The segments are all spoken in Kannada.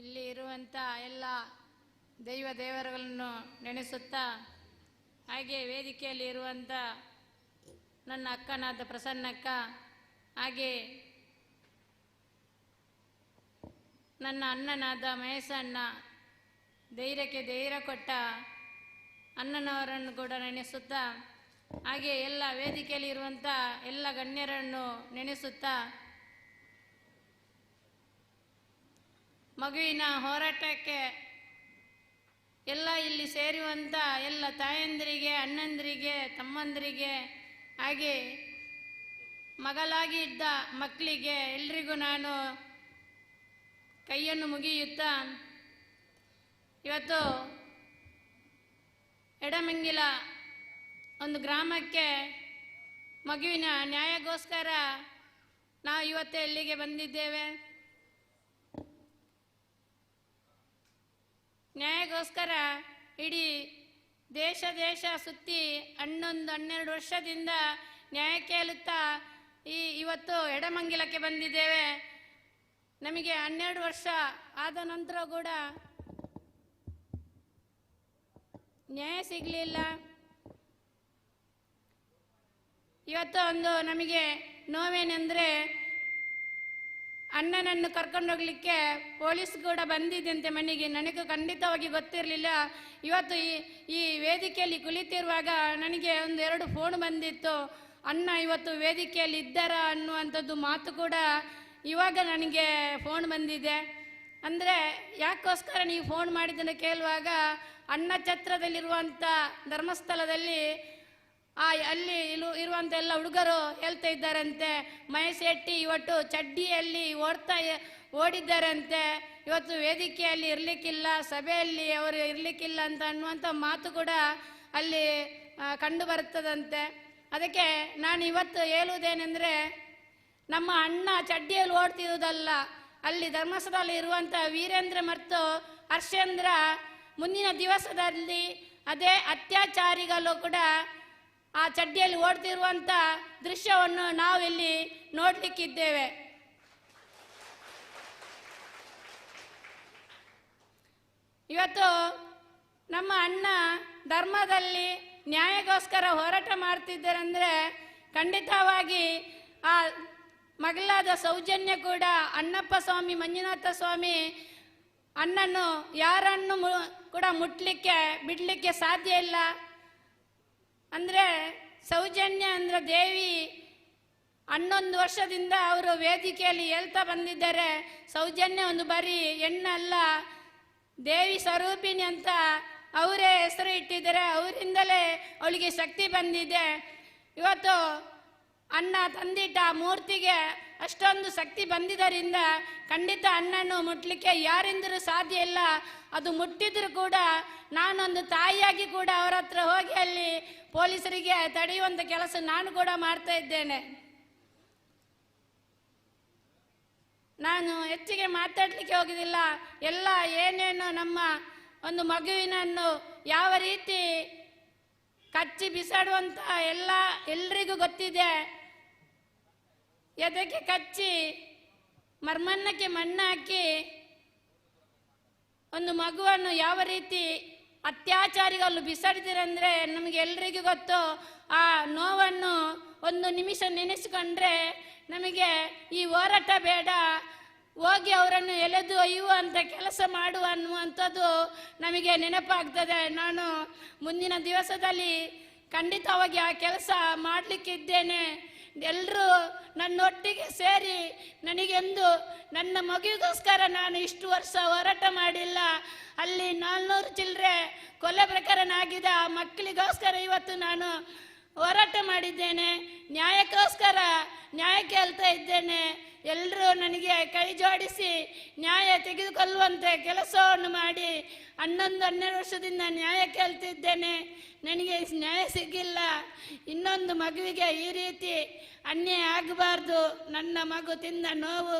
ಇಲ್ಲಿ ಇರುವಂಥ ಎಲ್ಲ ದೈವ ದೇವರುಗಳನ್ನು ನೆನೆಸುತ್ತಾ, ಹಾಗೆ ವೇದಿಕೆಯಲ್ಲಿ ಇರುವಂಥ ನನ್ನ ಅಕ್ಕನಾದ ಪ್ರಸನ್ನಕ್ಕ, ಹಾಗೆ ನನ್ನ ಅಣ್ಣನಾದ ಮಹೇಶಣ್ಣ, ಧೈರ್ಯಕ್ಕೆ ಧೈರ್ಯ ಕೊಟ್ಟ ಅಣ್ಣನವರನ್ನು ಕೂಡ ನೆನೆಸುತ್ತಾ, ಹಾಗೆ ಎಲ್ಲ ವೇದಿಕೆಯಲ್ಲಿ ಇರುವಂಥ ಎಲ್ಲ ಗಣ್ಯರನ್ನು ನೆನೆಸುತ್ತಾ ಮಗುವಿನ ಹೋರಾಟಕ್ಕೆ ಎಲ್ಲ ಇಲ್ಲಿ ಸೇರುವಂಥ ಎಲ್ಲ ತಾಯಂದಿರಿಗೆ, ಅಣ್ಣಂದಿರಿಗೆ, ತಮ್ಮಂದಿರಿಗೆ, ಹಾಗೆ ಮಗಳಾಗಿ ಇದ್ದ ಮಕ್ಕಳಿಗೆ ಎಲ್ರಿಗೂ ನಾನು ಕೈಯನ್ನು ಮುಗಿಯುತ್ತಾ? ಇವತ್ತು ಎಡಮಂಗಿಲ ಒಂದು ಗ್ರಾಮಕ್ಕೆ ಮಗುವಿನ ನ್ಯಾಯಗೋಸ್ಕರ ನಾವು ಇವತ್ತೇ ಇಲ್ಲಿಗೆ ಬಂದಿದ್ದೇವೆ? ನ್ಯಾಯಕ್ಕೋಸ್ಕರ ಇಡೀ ದೇಶ ದೇಶ ಸುತ್ತಿ ಹನ್ನೊಂದು ಹನ್ನೆರಡು ವರ್ಷದಿಂದ ನ್ಯಾಯ ಕೇಳುತ್ತಾ ಈ ಇವತ್ತು ಎಡಮಂಗಿಲಕ್ಕೆ ಬಂದಿದ್ದೇವೆ. ನಮಗೆ ಹನ್ನೆರಡು ವರ್ಷ ಆದ ನಂತರ ಕೂಡ ನ್ಯಾಯ ಸಿಗಲಿಲ್ಲ. ಇವತ್ತು ಒಂದು ನಮಗೆ ನೋವೇನೆಂದರೆ ಅಣ್ಣನನ್ನು ಕರ್ಕೊಂಡೋಗ್ಲಿಕ್ಕೆ ಪೊಲೀಸ್ ಕೂಡ ಬಂದಿದ್ದಂತೆ ಮನೆಗೆ. ನನಗೆ ಖಂಡಿತವಾಗಿ ಗೊತ್ತಿರಲಿಲ್ಲ. ಇವತ್ತು ಈ ಈ ವೇದಿಕೆಯಲ್ಲಿ ಕುಳಿತಿರುವಾಗ ನನಗೆ ಒಂದು ಎರಡು ಫೋನ್ ಬಂದಿತ್ತು. ಅಣ್ಣ, ಇವತ್ತು ವೇದಿಕೆಯಲ್ಲಿ ಇದ್ದಾರಾ? ಅನ್ನುವಂಥದ್ದು ಮಾತು ಕೂಡ ಇವಾಗ ನನಗೆ ಫೋನ್ ಬಂದಿದೆ. ಅಂದರೆ ಯಾಕೋಸ್ಕರ ನೀವು ಫೋನ್ ಮಾಡಿದ್ದನ್ನು ಕೇಳುವಾಗ ಅಣ್ಣ ಛತ್ರದಲ್ಲಿರುವಂಥ ಧರ್ಮಸ್ಥಳದಲ್ಲಿ ಆ, ಅಲ್ಲಿ ಇಲು ಎಲ್ಲ ಹುಡುಗರು ಹೇಳ್ತಾ ಇದ್ದಾರಂತೆ ಮಹೇಶೆಟ್ಟಿ ಇವತ್ತು ಚಡ್ಡಿಯಲ್ಲಿ ಓಡ್ತಾ ಓಡಿದ್ದಾರಂತೆ, ಇವತ್ತು ವೇದಿಕೆಯಲ್ಲಿ ಇರಲಿಕ್ಕಿಲ್ಲ, ಸಭೆಯಲ್ಲಿ ಅವರು ಇರಲಿಕ್ಕಿಲ್ಲ ಅಂತ ಅನ್ನುವಂಥ ಮಾತು ಕೂಡ ಅಲ್ಲಿ ಕಂಡು ಬರ್ತದಂತೆ ಅದಕ್ಕೆ ನಾನು ಇವತ್ತು ಹೇಳುವುದೇನೆಂದರೆ, ನಮ್ಮ ಅಣ್ಣ ಚಡ್ಡಿಯಲ್ಲಿ ಓಡ್ತಿರುವುದಲ್ಲ, ಅಲ್ಲಿ ಧರ್ಮಸ್ಥಳದಲ್ಲಿ ಇರುವಂಥ ವೀರೇಂದ್ರ ಮತ್ತು ಹರ್ಷೇಂದ್ರ ಮುಂದಿನ ದಿವಸದಲ್ಲಿ ಅದೇ ಅತ್ಯಾಚಾರಿಗಳು ಕೂಡ ಆ ಚಡ್ಡಿಯಲ್ಲಿ ಓಡ್ತಿರುವಂಥ ದೃಶ್ಯವನ್ನು ನಾವಿಲ್ಲಿ ನೋಡ್ಲಿಕ್ಕಿದ್ದೇವೆ. ಇವತ್ತು ನಮ್ಮ ಅಣ್ಣ ಧರ್ಮದಲ್ಲಿ ನ್ಯಾಯಕ್ಕೋಸ್ಕರ ಹೋರಾಟ ಮಾಡ್ತಿದ್ದಾರಂದ್ರೆ ಖಂಡಿತವಾಗಿ ಆ ಮಗಳಾದ ಸೌಜನ್ಯ ಕೂಡ ಅಣ್ಣಪ್ಪ ಸ್ವಾಮಿ, ಮಂಜುನಾಥ ಸ್ವಾಮಿ ಅಣ್ಣನ್ನು ಯಾರನ್ನು ಕೂಡ ಮುಟ್ಲಿಕ್ಕೆ, ಬಿಡಲಿಕ್ಕೆ ಸಾಧ್ಯ ಇಲ್ಲ. ಅಂದರೆ ಸೌಜನ್ಯ ಅಂದರೆ ದೇವಿ ಹನ್ನೊಂದು ವರ್ಷದಿಂದ ಅವರು ವೇದಿಕೆಯಲ್ಲಿ ಹೇಳ್ತಾ ಬಂದಿದ್ದಾರೆ, ಸೌಜನ್ಯ ಒಂದು ಬರೀ ಹೆಣ್ಣಲ್ಲ, ದೇವಿ ಸ್ವರೂಪಿಣಿ ಅಂತ ಅವರೇ ಹೆಸರು ಇಟ್ಟಿದ್ದಾರೆ, ಅವರಿಂದಲೇ ಅವಳಿಗೆ ಶಕ್ತಿ ಬಂದಿದೆ. ಇವತ್ತು ಅಣ್ಣ ತಂದಿಟ್ಟ ಮೂರ್ತಿಗೆ ಅಷ್ಟೊಂದು ಶಕ್ತಿ ಬಂದಿದ್ದರಿಂದ ಖಂಡಿತ ಅಣ್ಣನ್ನು ಮುಟ್ಲಿಕ್ಕೆ ಯಾರಿಂದರೂ ಸಾಧ್ಯ ಇಲ್ಲ. ಅದು ಮುಟ್ಟಿದ್ರು ಕೂಡ ನಾನೊಂದು ತಾಯಿಯಾಗಿ ಕೂಡ ಅವರ ಹತ್ರ ಹೋಗಿ ಅಲ್ಲಿ ಪೊಲೀಸರಿಗೆ ತಡೆಯುವಂಥ ಕೆಲಸ ನಾನು ಕೂಡ ಮಾಡ್ತಾ ಇದ್ದೇನೆ. ನಾನು ಹೆಚ್ಚಿಗೆ ಮಾತಾಡಲಿಕ್ಕೆ ಹೋಗುದಿಲ್ಲ. ಎಲ್ಲ ಏನೇನು ನಮ್ಮ ಒಂದು ಮಗುವಿನನ್ನು ಯಾವ ರೀತಿ ಕಚ್ಚಿ ಬಿಸಾಡುವಂತ ಎಲ್ಲ ಎಲ್ರಿಗೂ ಗೊತ್ತಿದೆ. ಎದಕ್ಕೆ ಕಚ್ಚಿ? ಮರ್ಮನ್ನಕ್ಕೆ ಮಣ್ಣಾಕಿ? ಒಂದು ಮಗುವನ್ನು ಯಾವ ರೀತಿ ಅತ್ಯಾಚಾರಿಗಳು ಬಿಸಾಡಿದಿರಂದ್ರೆ ನಮಗೆ ಎಲ್ರಿಗೂ ಗೊತ್ತು. ಆ ನೋವನ್ನು ಒಂದು ನಿಮಿಷ ನೆನೆಸಿಕೊಂಡ್ರೆ ನಮಗೆ ಈ ಹೋರಾಟ ಬೇಡ. ಹೋಗಿ ಅವರನ್ನು ಎಳೆದು ಒಯ್ಯುವಂಥ ಕೆಲಸ ಮಾಡುವ ಅನ್ನುವಂಥದ್ದು ನಮಗೆ ನೆನಪಾಗ್ತದೆ. ನಾನು ಮುಂದಿನ ದಿವಸದಲ್ಲಿ ಖಂಡಿತವಾಗಿ ಆ ಕೆಲಸ ಮಾಡಲಿಕ್ಕಿದ್ದೇನೆ. ಎಲ್ಲರೂ ನನ್ನೊಟ್ಟಿಗೆ ಸೇರಿ ನನಗೆಂದು ನನ್ನ ಮಗುವಿಗೋಸ್ಕರ ನಾನು ಇಷ್ಟು ವರ್ಷ ಹೋರಾಟ ಮಾಡಿಲ್ಲ. ಅಲ್ಲಿ ನಾಲ್ನೂರು ಚಿಲ್ಲರೆ ಕೊಲೆ ಪ್ರಕರಣ ಆ ಮಕ್ಕಳಿಗೋಸ್ಕರ ಇವತ್ತು ನಾನು ಹೋರಾಟ ಮಾಡಿದ್ದೇನೆ. ನ್ಯಾಯಕ್ಕೋಸ್ಕರ ನ್ಯಾಯ ಕೇಳ್ತಾ ಇದ್ದೇನೆ. ಎಲ್ಲರೂ ನನಗೆ ಕೈ ಜೋಡಿಸಿ ನ್ಯಾಯ ತೆಗೆದುಕೊಳ್ಳುವಂತೆ ಕೆಲಸವನ್ನು ಮಾಡಿ ಹನ್ನೊಂದು ಹನ್ನೆರಡು ವರ್ಷದಿಂದ ನ್ಯಾಯ ಕೇಳ್ತಿದ್ದೇನೆ. ನನಗೆ ನ್ಯಾಯ ಸಿಗಿಲ್ಲ ಇನ್ನೊಂದು ಮಗುವಿಗೆ ಈ ರೀತಿ ಅನ್ಯಾಯ ಆಗಬಾರ್ದು. ನನ್ನ ಮಗು ತಿಂದ ನೋವು.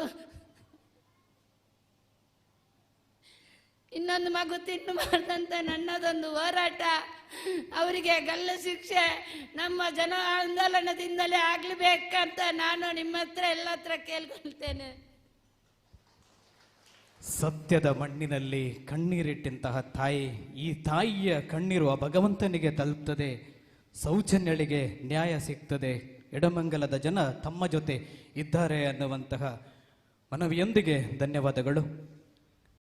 ಇನ್ನೊಂದು ಮಗು ತಿನ್ನಬಾರ್ದಂತ ನನ್ನದೊಂದು ಹೋರಾಟ. ಅವರಿಗೆ ಗಲ್ಲು ಶಿಕ್ಷೆ ನಮ್ಮ ಜನ ಆಂದೋಲನದಿಂದಲೇ ಆಗ್ಲೇಬೇಕಂತ ನಾನು ನಿಮ್ಮ ಹತ್ರ ಎಲ್ಲ ಹತ್ರ ಕೇಳ್ಕೊಳ್ತೇನೆ. ಸತ್ಯದ ಮಣ್ಣಿನಲ್ಲಿ ಕಣ್ಣೀರಿಟ್ಟಂತಹ ತಾಯಿ ಈ ತಾಯಿಯ ಕಣ್ಣೀರು ಆ ಭಗವಂತನಿಗೆ ತಲುಪ್ತದೆ. ಸೌಜನ್ಯಳಿಗೆ ನ್ಯಾಯ ಸಿಗ್ತದೆ. ಎಡಮಂಗಲದ ಜನ ತಮ್ಮ ಜೊತೆ ಇದ್ದಾರೆ ಅನ್ನುವಂತಹ ಮನವಿಯೊಂದಿಗೆ ಧನ್ಯವಾದಗಳು.